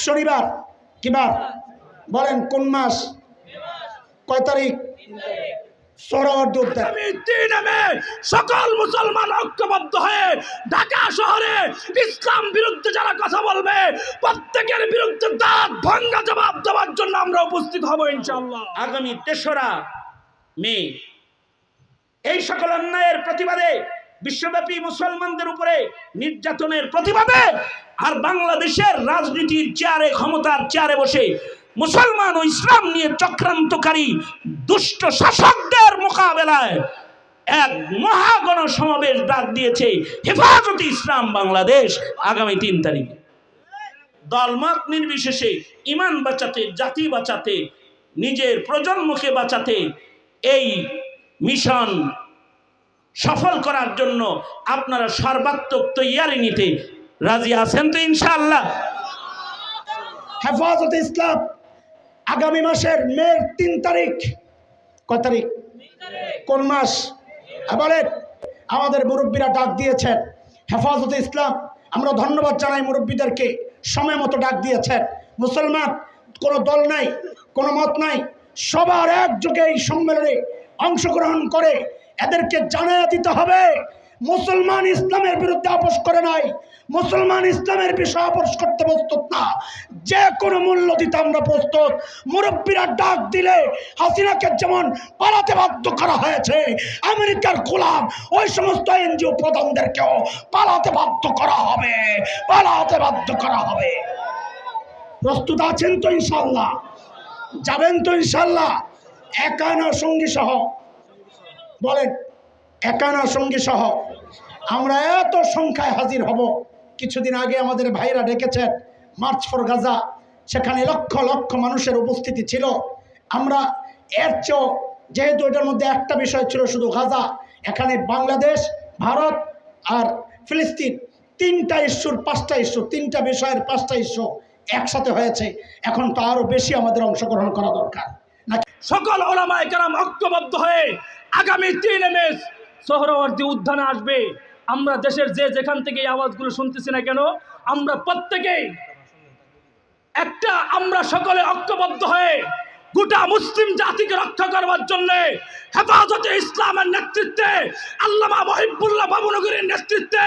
শনিবার কিবার বলেন কোন মাস? কয় তারিখ? সকল মুসলমান ঐক্যবদ্ধ হয়ে ঢাকা শহরে ইসলাম বিরুদ্ধে যারা কথা বলবে প্রত্যেকের বিরুদ্ধে দাঁত ভাঙ্গা জবাব দেওয়ার জন্য আমরা উপস্থিত হব ইনশাল্লাহ আগামী তেসরা মে এই সকল অন্যায়ের প্রতিবাদে বিশ্বব্যাপী মুসলমানদের উপরে নির্যাতনের প্রতিবাদে আর বাংলাদেশের রাজনীতির চেয়ারে, ক্ষমতার চেয়ারে বসে মুসলমান ও ইসলাম নিয়ে চক্রান্তকারী দুষ্ট শাসকদের মোকাবেলায় এক মহাগণ সমাবেশ ডাক দিয়েছে হেফাজতে ইসলাম বাংলাদেশ আগামী তিন তারিখে। দলমত নির্বিশেষে ইমান বাঁচাতে, জাতি বাঁচাতে, নিজের প্রজন্মকে বাঁচাতে এই মিশন সফল করার জন্য আপনারা সর্বাত্মক তৈয়ারি নিতে রাজি আছেন তো ইনশাআল্লাহ? হেফাজত ইসলাম, আগামী মাসের মের তিন তারিখ। ক তারিখ? কোন মাস? বলেন আমাদের মুরব্বীরা ডাক দিয়েছেন, হেফাজতে ইসলাম, আমরা ধন্যবাদ জানাই মুরব্বীদেরকে, সময় মতো ডাক দিয়েছেন। মুসলমান, কোনো দল নাই, কোনো মত নাই, সবার একযোগে এই সম্মেলনে অংশগ্রহণ করে এদেরকে জানায় দিতে হবে, মুসলমান ইসলামের বিরুদ্ধে আপোষ করে নাই। মুসলমান ইসলামের বিষয়ে আপোষ করতে প্রস্তুত না। যে কোনো মূল্য দিতে আমরা প্রস্তুত। মুরব্বীরা ডাক দিলে হাসিনাকে যেমন পালাতে বাধ্য করা হয়েছে, আমেরিকার গোলাম, ওই সমস্ত এনজিও প্রধানদেরকেও পালাতে বাধ্য করা হবে, পালাতে বাধ্য করা হবে। প্রস্তুত আছেন তো ইনশাল্লাহ যাবেন তো ইনশাল্লাহ একা না সঙ্গী সহ বলেন একানা সঙ্গী সহ আমরা এত সংখ্যায় হাজির হব। কিছুদিন আগে আমাদের ভাইরা ডেকেছেন, মার্চ ফর গাজা। সেখানে লক্ষ লক্ষ মানুষের উপস্থিতি ছিল। আমরা এর চেয়েও, যেহেতু এটার মধ্যে একটা বিষয় ছিল শুধু গাজা, এখানে বাংলাদেশ, ভারত আর ফিলিস্তিন তিনটা ইস্যুর পাঁচটা ইস্যু, তিনটা বিষয়ের পাঁচটা ইস্যু একসাথে হয়েছে। এখন তো আরও বেশি আমাদের অংশগ্রহণ করা দরকার। সকল ওলামায় কারাম ঐক্যবদ্ধ হয়ে আগামী তিন মে সোহরাওয়ার্দী উদ্যানে আসবে। আমরা দেশের যে যেখান থেকে এই আওয়াজগুলো শুনতেছি না কেন, আমরা প্রত্যেকেই একটা আমরা সকলে ঐক্যবদ্ধ হয়ে গোটা মুসলিম জাতিকে রক্ষা করবার জন্য হেফাজতে ইসলামের নেতৃত্বে, আল্লামা মহিবুল্লাহ বাবুনগরীর নেতৃত্বে